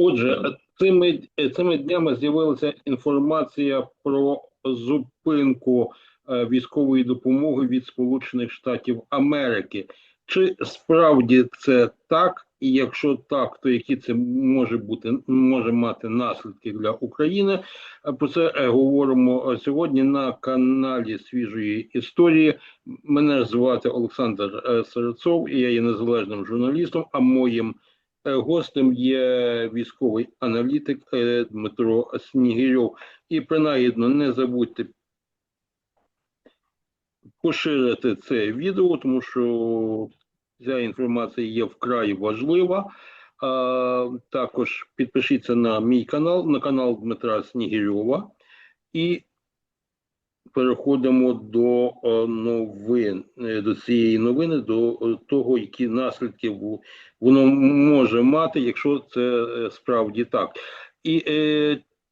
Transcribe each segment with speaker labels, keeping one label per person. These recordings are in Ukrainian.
Speaker 1: Отже, цими, цими днями з'явилася інформація про зупинку е, військової допомоги від Сполучених Штатів Америки. Чи справді це так? І якщо так, то які це може бути може мати наслідки для України? Е, Про це е, говоримо сьогодні на каналі свіжої історії. Мене звати Олександр Серцов, і я є незалежним журналістом. А моїм Гостем є військовий аналітик е, Дмитро Снігирьов. І принагідно не забудьте поширити це відео, тому що ця інформація є вкрай важлива. Також підпишіться на мій канал, на канал Дмитра Снігирьова. І переходимо до е, новин, е, до цієї новини, до е, того, які наслідки воно може мати, якщо це справді так. І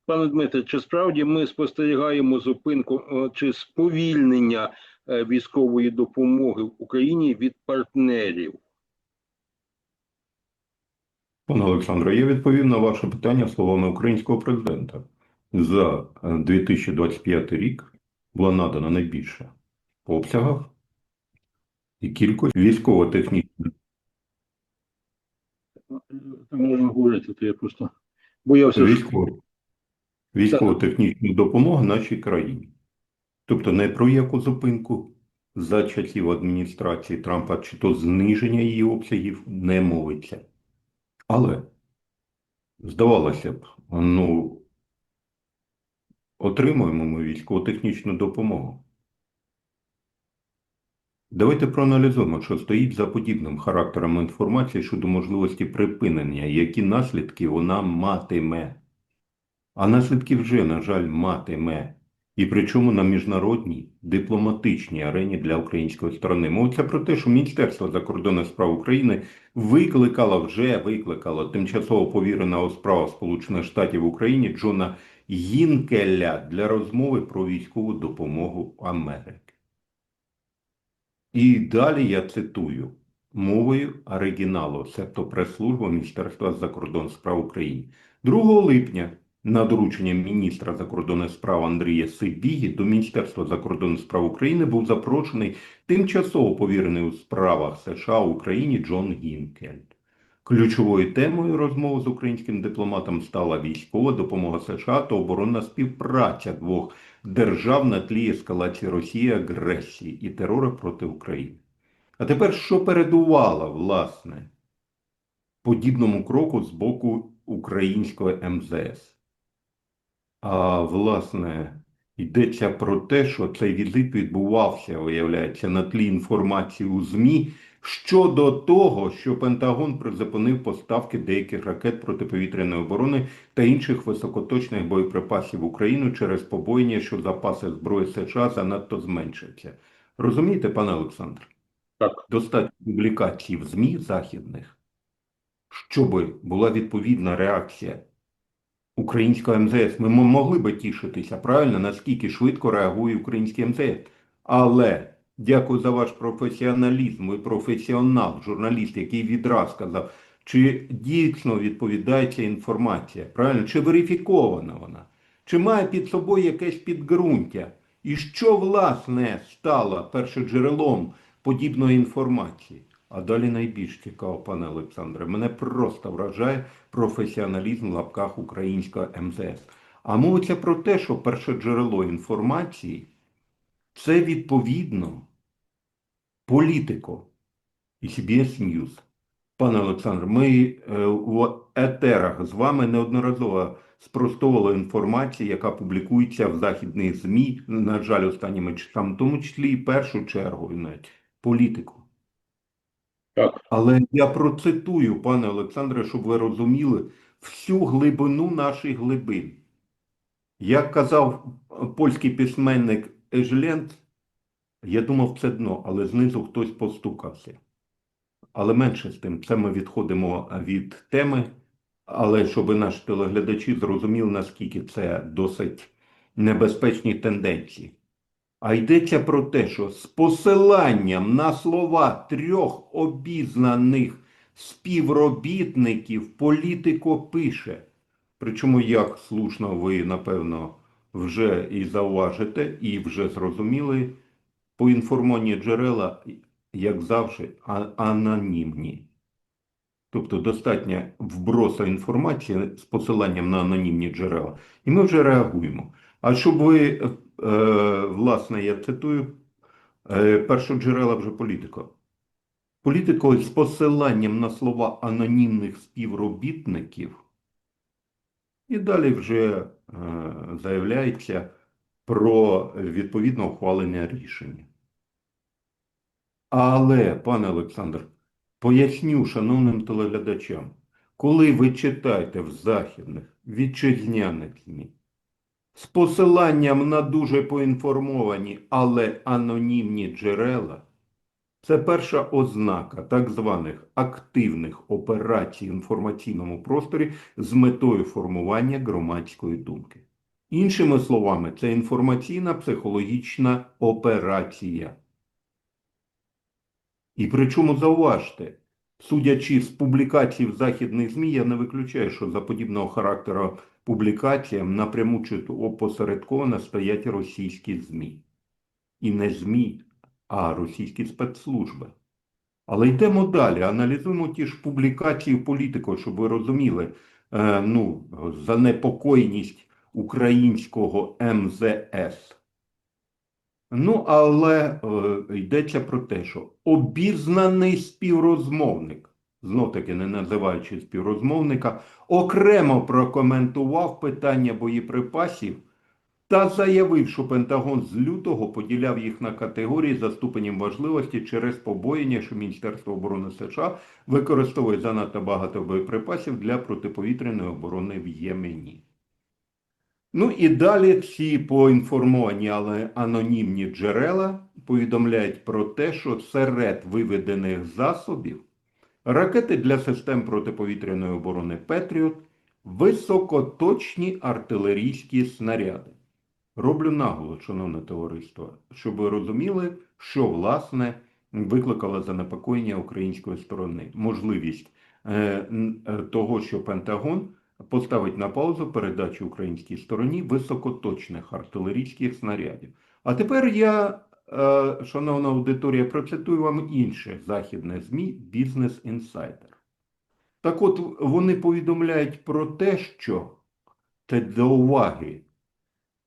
Speaker 1: пане Дмитре, чи справді ми спостерігаємо зупинку чи сповільнення військової допомоги в Україні від партнерів?
Speaker 2: Пане Олександре, я відповів на ваше питання словами українського президента. За е, 2025 рік була надана найбільша по обсягах і кількість військово-технічних
Speaker 1: можна говорити, то я просто боявся. що-
Speaker 2: військово, допомоги нашій країні. Тобто не про яку зупинку за часів адміністрації Трампа, чи то зниження її обсягів не мовиться. Але, здавалося б, ну, отримуємо ми військово-технічну допомогу. Давайте проаналізуємо, що стоїть за подібним характером інформації щодо можливості припинення, які наслідки вона матиме. А наслідки вже, на жаль, матиме. І причому на міжнародній дипломатичній арені для української сторони. Мовиться про те, що Міністерство закордонних справ України викликало вже викликало тимчасово повіреного у справах Сполучених Штатів в Україні Джона Гінкеля для розмови про військову допомогу Америки. І далі я цитую мовою оригіналу, себто прес-служба Міністерства закордонних справ України. 2 липня на доручення міністра закордонних справ Андрія Сибіги до Міністерства закордонних справ України був запрошений тимчасово повірений у справах США в Україні Джон Гінкель. Ключовою темою розмови з українським дипломатом стала військова допомога США та оборонна співпраця двох держав на тлі ескалації Росії агресії і терору проти України. А тепер що передувало, власне, подібному кроку з боку українського МЗС? А власне, йдеться про те, що цей візит відбувався, виявляється, на тлі інформації у ЗМІ щодо того, що Пентагон призупинив поставки деяких ракет протиповітряної оборони та інших високоточних боєприпасів в Україну через побоєння, що запаси зброї США занадто зменшаться. Розумієте, пане Олександр?
Speaker 1: Так.
Speaker 2: Достатньо публікацій в ЗМІ західних, щоб була відповідна реакція українського МЗС. Ми могли би тішитися, правильно, наскільки швидко реагує український МЗС. Але дякую за ваш професіоналізм. Ви професіонал, журналіст, який відразу сказав, чи дійсно відповідає ця інформація, правильно, чи верифікована вона, чи має під собою якесь підґрунтя, і що, власне, стало першоджерелом подібної інформації. А далі найбільш цікаво, пане Олександре, мене просто вражає професіоналізм в лапках українського МЗС. А мовиться про те, що перше джерело інформації це відповідно політико і CBS News. Пане Олександр, ми е, в етерах з вами неодноразово спростовували інформацію, яка публікується в західних ЗМІ, на жаль, останніми часами, в тому числі і першу чергу навіть політику.
Speaker 1: Так.
Speaker 2: Але я процитую, пане Олександре, щоб ви розуміли всю глибину наших глибин. Як казав е, польський письменник Ежленц, я думав, це дно, але знизу хтось постукався. Але менше з тим, це ми відходимо від теми, але щоб наші телеглядачі зрозуміли, наскільки це досить небезпечні тенденції. А йдеться про те, що з посиланням на слова трьох обізнаних співробітників політико пише. Причому, як слушно ви, напевно, вже і зауважите, і вже зрозуміли, поінформовані джерела, як завжди, анонімні. Тобто достатньо вброса інформації з посиланням на анонімні джерела, і ми вже реагуємо. А щоб ви, е, власне, я цитую, е, першоджерела вже політико. Політико з посиланням на слова анонімних співробітників, і далі вже е, заявляється про відповідне ухвалення рішення. Але, пане Олександр, поясню шановним телеглядачам, коли ви читаєте в західних вітчизняних ЗМІ з посиланням на дуже поінформовані, але анонімні джерела, це перша ознака так званих активних операцій в інформаційному просторі з метою формування громадської думки. Іншими словами, це інформаційна психологічна операція. І причому зауважте, судячи з публікацій в західних ЗМІ, я не виключаю, що за подібного характеру публікаціям напряму чи опосередковано стоять російські ЗМІ. І не ЗМІ, а російські спецслужби. Але йдемо далі, аналізуємо ті ж публікації в політику, щоб ви розуміли е, ну, занепокоєність українського МЗС. Ну, але е, йдеться про те, що обізнаний співрозмовник, знов таки не називаючи співрозмовника, окремо прокоментував питання боєприпасів та заявив, що Пентагон з лютого поділяв їх на категорії за ступенем важливості через побоєння, що Міністерство оборони США використовує занадто багато боєприпасів для протиповітряної оборони в Ємені. Ну і далі ці поінформовані, але анонімні джерела повідомляють про те, що серед виведених засобів ракети для систем протиповітряної оборони Петріот, високоточні артилерійські снаряди. Роблю наголос, шановне товариство, щоб ви розуміли, що власне викликало занепокоєння української сторони. Можливість е, е, того, що Пентагон поставить на паузу передачу українській стороні високоточних артилерійських снарядів. А тепер я, е, шановна аудиторія, процитую вам інше західне ЗМІ Бізнес Інсайдер. Так от вони повідомляють про те, що це до уваги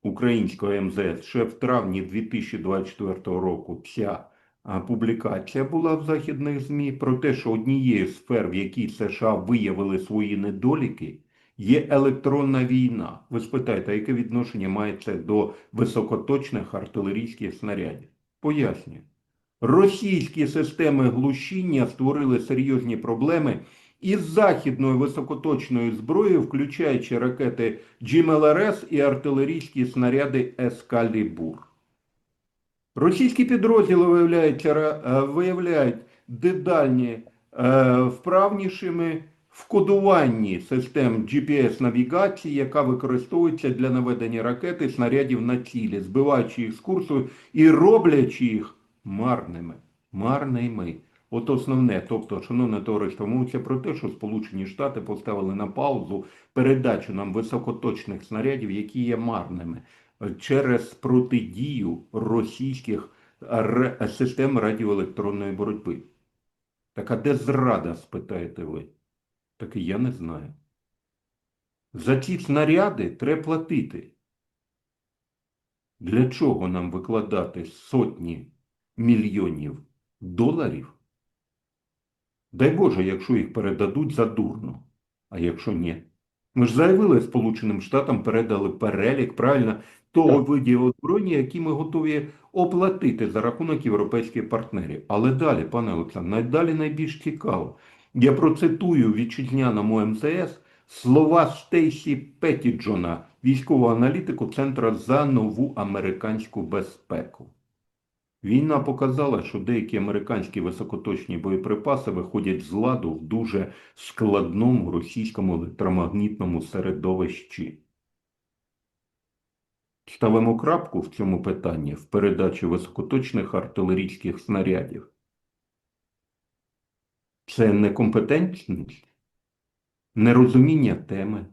Speaker 2: українського МЗС ще в травні 2024 року ця публікація була в західних ЗМІ про те, що однією з сфер, в якій США виявили свої недоліки, є електронна війна. Ви спитаєте, а яке відношення має це до високоточних артилерійських снарядів? Пояснюю. Російські системи глушіння створили серйозні проблеми із західною високоточною зброєю, включаючи ракети GMLRS і артилерійські снаряди Ескалібур. Російські підрозділи виявляються, ра- е, виявляють дедальні е, вправнішими в кодуванні систем GPS-навігації, яка використовується для наведення ракет і снарядів на цілі, збиваючи їх з курсу і роблячи їх марними. Марними. От основне, тобто, шановне товариство, мовиться про те, що Сполучені Штати поставили на паузу передачу нам високоточних снарядів, які є марними е, через протидію російських систем радіоелектронної боротьби. Так а де зрада, спитаєте ви? Так я не знаю. За ці снаряди треба платити. Для чого нам викладати сотні мільйонів доларів? Дай Боже, якщо їх передадуть задурно. А якщо ні? Ми ж заявили Сполученим Штатам, передали перелік, правильно, того
Speaker 1: Так.
Speaker 2: видів озброєння, які ми готові оплатити за рахунок європейських партнерів. Але далі, пане Олександр, найдалі найбільш цікаво. Я процитую вітчизняному МЗС слова Стейсі Петтіджона, військового аналітику Центра за нову американську безпеку. Війна показала, що деякі американські високоточні боєприпаси виходять з ладу в дуже складному російському електромагнітному середовищі. Ставимо крапку в цьому питанні в передачі високоточних артилерійських снарядів. Це некомпетентність, нерозуміння теми.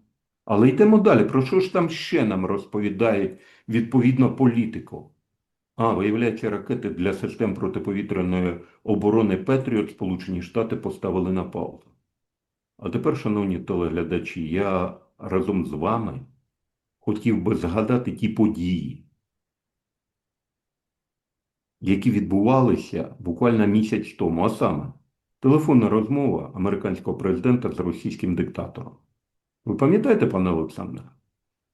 Speaker 2: Але йдемо далі. Про що ж там ще нам розповідають відповідно політику? А, виявляється, ракети для систем протиповітряної оборони Петріот Сполучені Штати поставили на паузу. А тепер, шановні телеглядачі, я разом з вами хотів би згадати ті події, які відбувалися буквально місяць тому, а саме телефонна розмова американського президента з російським диктатором. Ви пам'ятаєте, пане Олександре?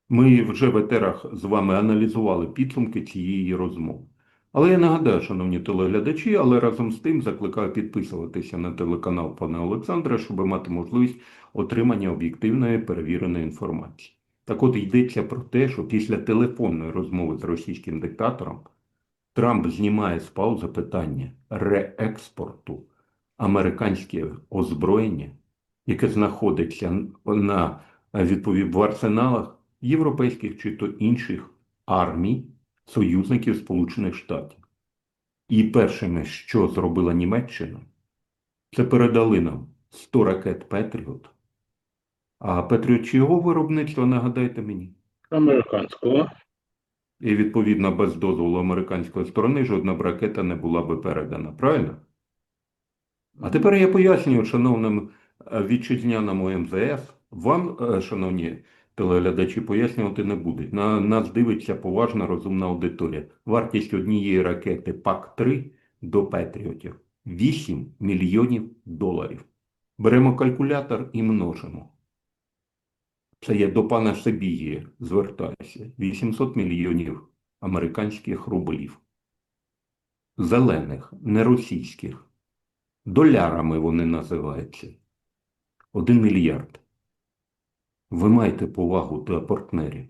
Speaker 2: Ми вже в етерах з вами аналізували підсумки цієї розмови. Але я нагадаю, шановні телеглядачі, але разом з тим закликаю підписуватися на телеканал пана Олександра, щоб мати можливість отримання об'єктивної перевіреної інформації. Так от йдеться про те, що після телефонної розмови з російським диктатором Трамп знімає з паузи питання реекспорту американського озброєння, яке знаходиться на відповідь в арсеналах європейських чи то інших армій союзників Сполучених Штатів. І першими, що зробила Німеччина, це передали нам 100 ракет Петріот. А Петріот чого виробництва, нагадайте мені?
Speaker 1: Американського.
Speaker 2: І відповідно без дозволу американської сторони жодна б ракета не була би передана, правильно? А тепер я пояснюю шановним е, вітчизняному МЗС, вам, е, шановні телеглядачі, пояснювати не будуть. На нас дивиться поважна розумна аудиторія. Вартість однієї ракети ПАК-3 до Петріотів 8 мільйонів доларів. Беремо калькулятор і множимо. Це я до пана Сабії звертаюся. 800 мільйонів американських рублів. Зелених, не російських. Долярами вони називаються. Один мільярд. Ви маєте повагу до партнерів.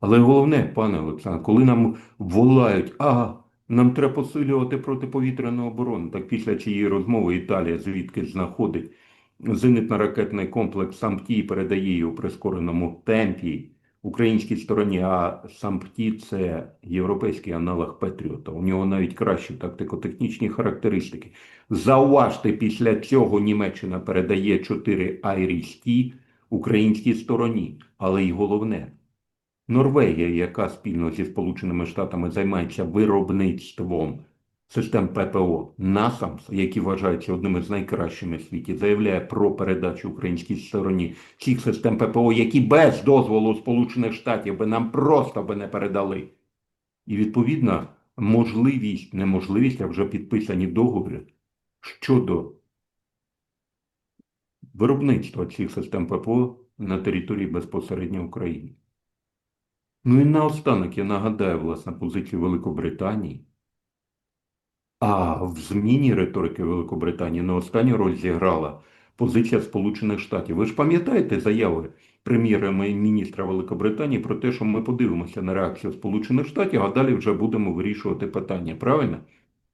Speaker 2: Але головне, пане Олександр, коли нам волають, а нам треба посилювати протиповітряну оборону, так після цієї розмови Італія звідки знаходить зенитно-ракетний комплекс «Сампті» і передає її у прискореному темпі українській стороні, а «Сампті» – це європейський аналог Петріота. У нього навіть кращі тактико-технічні характеристики. Зауважте, після цього Німеччина передає 4 «Айріс-Ті» українській стороні. Але й головне, Норвегія, яка спільно зі Сполученими Штатами займається виробництвом систем ППО NASAMS, які вважаються одними з найкращими в світі, заявляє про передачу українській стороні цих систем ППО, які без дозволу Сполучених Штатів би нам просто би не передали. І відповідно можливість, неможливість, а вже підписані договори щодо виробництва цих систем ППО на території безпосередньо України. Ну і наостанок я нагадаю власне позицію Великобританії. А в зміні риторики Великобританії на останню роль зіграла позиція Сполучених Штатів. Ви ж пам'ятаєте заяви прем'єра-міністра Великобританії про те, що ми подивимося на реакцію Сполучених Штатів, а далі вже будемо вирішувати питання, правильно?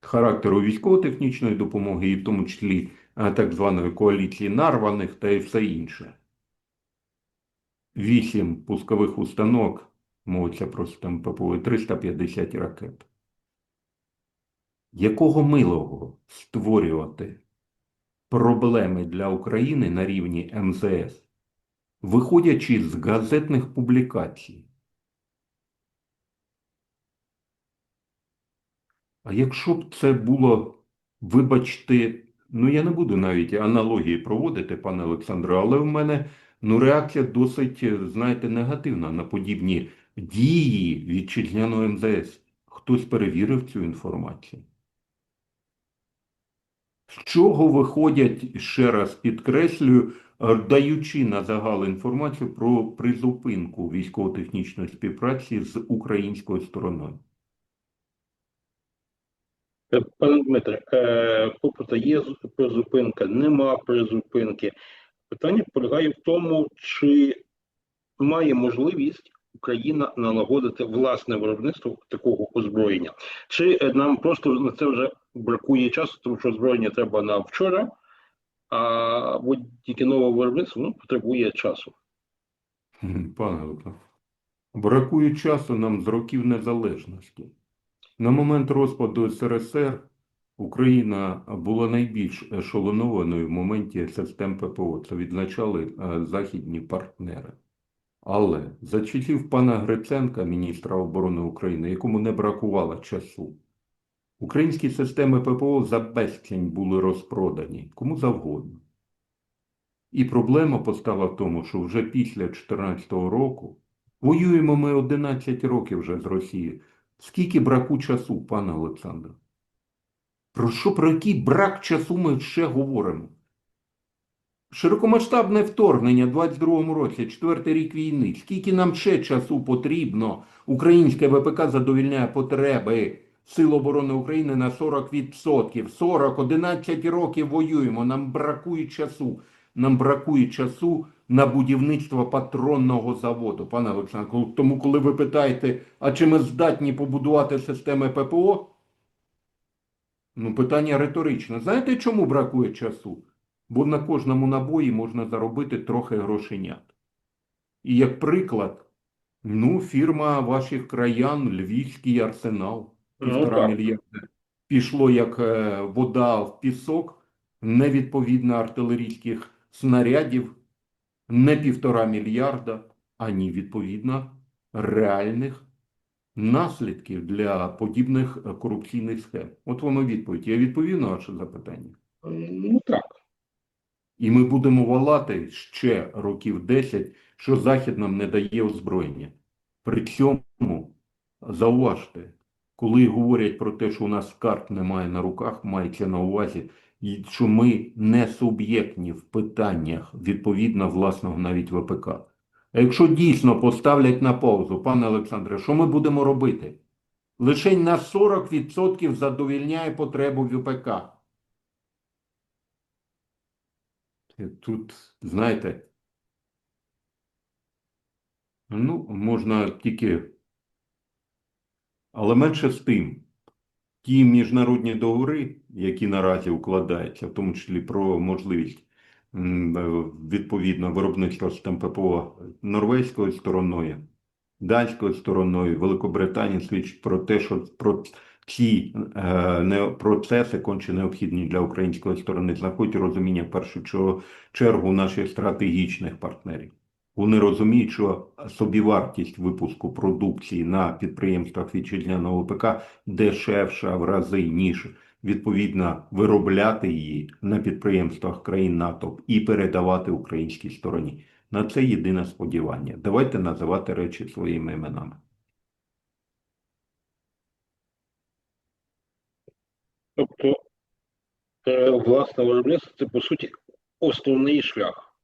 Speaker 2: Характеру військово-технічної допомоги, і в тому числі е, так званої коаліції нарваних та і все інше. Вісім пускових установок, мовиться про систему ППО, 350 ракет. Якого милого створювати проблеми для України на рівні МЗС, виходячи з газетних публікацій? А якщо б це було, вибачте, ну я не буду навіть аналогії проводити, пане Олександре, але в мене ну, реакція досить, знаєте, негативна на подібні дії вітчизняного МЗС. Хтось перевірив цю інформацію. З чого виходять, ще раз підкреслюю, е, даючи на загал інформацію про призупинку військово-технічної співпраці з українською стороною?
Speaker 1: Е, Пане Дмитре, е, попри є призупинка, нема призупинки. Питання полягає в тому, чи має можливість Україна налагодити власне виробництво такого озброєння, чи е, нам просто на це вже бракує часу, тому що озброєння треба на вчора, а будь-яке нове виробництво ну, потребує часу.
Speaker 2: Пане Олександр, бракує часу нам з років незалежності. На момент розпаду СРСР Україна була найбільш ешелонованою в моменті систем ППО. Це відзначали е, західні партнери. Але за часів пана Гриценка, міністра оборони України, якому не бракувало часу, українські системи ППО за безцінь були розпродані кому завгодно. І проблема постала в тому, що вже після 2014 року воюємо ми 11 років вже з Росією. Скільки браку часу, пане Олександре? Про що, про який брак часу ми ще говоримо? Широкомасштабне вторгнення в 22-му році, четвертий рік війни. Скільки нам ще часу потрібно? Українське ВПК задовільняє потреби Сил оборони України на 40%. 40, 11 років воюємо. Нам бракує часу. Нам бракує часу на будівництво патронного заводу. Пане Олександр, тому коли ви питаєте, а чи ми здатні побудувати системи ППО? Ну, питання риторичне. Знаєте, чому бракує часу? Бо на кожному набої можна заробити трохи грошенят. І як приклад, ну, фірма ваших краян, Львівський арсенал,
Speaker 1: Ну,
Speaker 2: півтора
Speaker 1: так.
Speaker 2: мільярда, пішло як е, вода в пісок, невідповідно артилерійських снарядів, не півтора мільярда, ані відповідно реальних наслідків для подібних е, корупційних схем. От воно відповідь. Я відповів на ваше запитання.
Speaker 1: Ну так.
Speaker 2: І ми будемо валати ще років 10, що Захід нам не дає озброєння. При цьому, зауважте, коли говорять про те, що у нас карт немає на руках, мається на увазі, що ми не суб'єктні в питаннях відповідно власного навіть ВПК. А якщо дійсно поставлять на паузу, пане Олександре, що ми будемо робити? Лишень на 40% задовільняє потребу ВПК. Тут, знаєте, ну, можна тільки, але менше з тим, ті міжнародні договори, які наразі укладаються, в тому числі про можливість е, відповідно виробництва систем ППО норвезькою стороною, данською стороною, Великобританії, свідчить про те, що про ці е, процеси конче необхідні для української сторони, знаходять розуміння в першу чергу наших стратегічних партнерів. Вони розуміють, що собівартість випуску продукції на підприємствах вітчизняного ВПК дешевша в рази, ніж відповідно виробляти її на підприємствах країн НАТО і передавати українській стороні. На це єдине сподівання. Давайте називати речі своїми іменами.
Speaker 1: Тобто, е, власне виробництво це по суті основний шлях.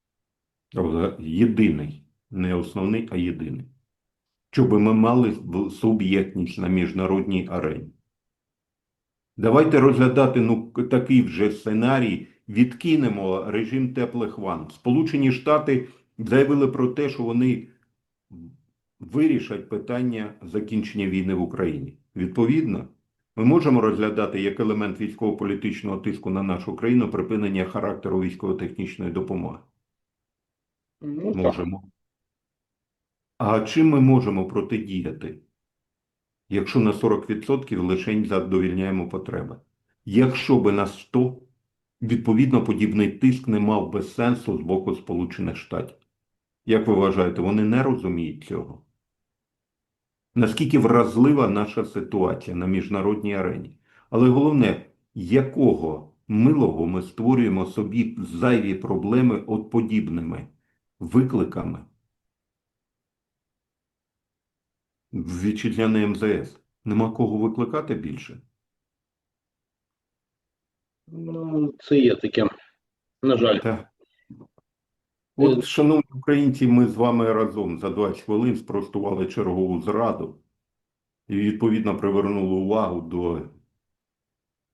Speaker 2: Тобто Єдиний, не основний, а єдиний. Щоб ми мали суб'єктність на міжнародній арені. Давайте розглядати ну, такий вже сценарій. Відкинемо режим теплих ванн. Сполучені Штати заявили про те, що вони вирішать питання закінчення війни в Україні. Відповідно, ми можемо розглядати як елемент військово-політичного тиску на нашу країну припинення характеру військово-технічної допомоги.
Speaker 1: Ну, так.
Speaker 2: Можемо. А чим ми можемо протидіяти, якщо на 40% лише задовільняємо потреби? Якщо би на 100, відповідно, подібний тиск не мав би сенсу з боку Сполучених Штатів. Як ви вважаєте, вони не розуміють цього? Наскільки вразлива наша ситуація на міжнародній арені? Але головне, якого милого ми створюємо собі зайві проблеми от подібними викликами в вітчизняне МЗС. Нема кого викликати більше.
Speaker 1: Ну, це є таке. На жаль.
Speaker 2: Так. От, шановні українці, ми з вами разом за 20 хвилин спростували чергову зраду і, відповідно, привернули увагу до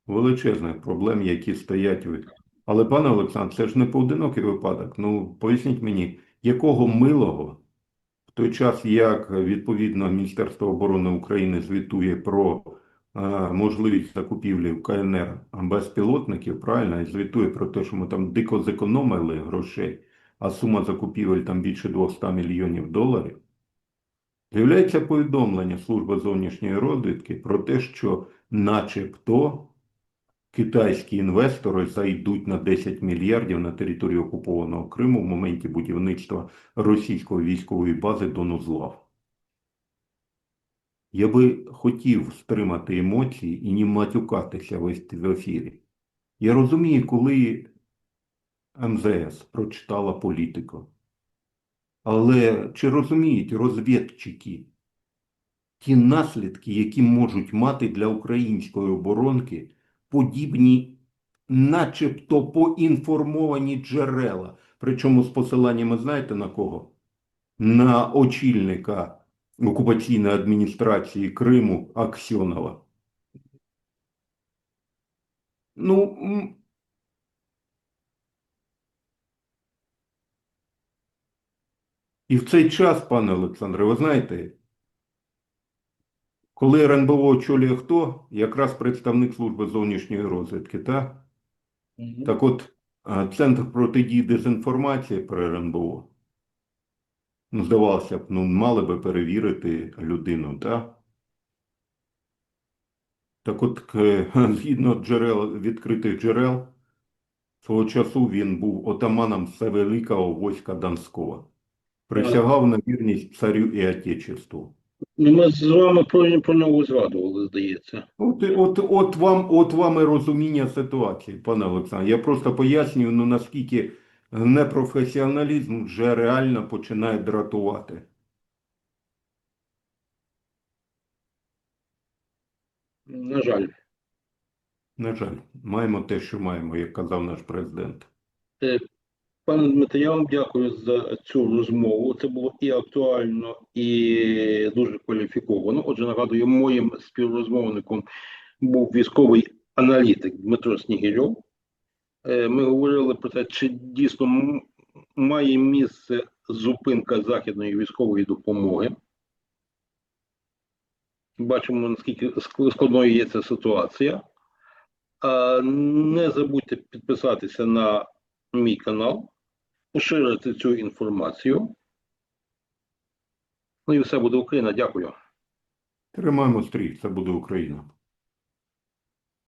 Speaker 2: величезних проблем, які стоять. ви- Але, пане Олександр, це ж не поодинокий випадок. Ну, поясніть мені, якого милого в той час, як відповідно Міністерство оборони України звітує про е, можливість закупівлі в КНР безпілотників, правильно, і звітує про те, що ми там дико зекономили грошей, а сума закупівель там більше 200 мільйонів доларів. З'являється повідомлення Служби зовнішньої розвідки про те, що начебто китайські інвестори зайдуть на 10 мільярдів на територію окупованого Криму в моменті будівництва російської військової бази Донузлав. Я би хотів стримати емоції і не матюкатися в ефірі. Я розумію, коли МЗС прочитала політику. Але чи розуміють розвідчики ті наслідки, які можуть мати для української оборонки подібні, начебто поінформовані джерела, причому з посиланнями знаєте на кого? На очільника окупаційної адміністрації Криму Аксьонова. Ну, і в цей час, пане Олександре, ви знаєте, коли РНБО очолює хто? Якраз представник служби зовнішньої розвідки, так? Так от, Центр протидії дезінформації при РНБО, ну, здавалося б, ну, мали би перевірити людину, так? Так от, згідно джерел, відкритих джерел, свого часу він був отаманом Всевеликого війська Донського. Присягав на вірність царю і отечеству.
Speaker 1: Ну, Ми з вами про, про нього згадували, здається.
Speaker 2: От, от, от, вам, от вам і розуміння ситуації, пане Олександр. Я просто пояснюю, ну, наскільки непрофесіоналізм вже реально починає дратувати.
Speaker 1: На жаль.
Speaker 2: На жаль, маємо те, що маємо, як казав наш президент.
Speaker 1: Пане Дмитре, я вам дякую за цю розмову. Це було і актуально, і дуже кваліфіковано. Отже, нагадую, моїм співрозмовником був військовий аналітик Дмитро Снігирьов. Е, Ми говорили про те, чи дійсно має місце зупинка західної військової допомоги. Бачимо, наскільки складною є ця ситуація. Не забудьте підписатися на мій канал, поширити цю інформацію. Ну і все буде Україна. Дякую.
Speaker 2: Тримаємо стрій, це буде Україна.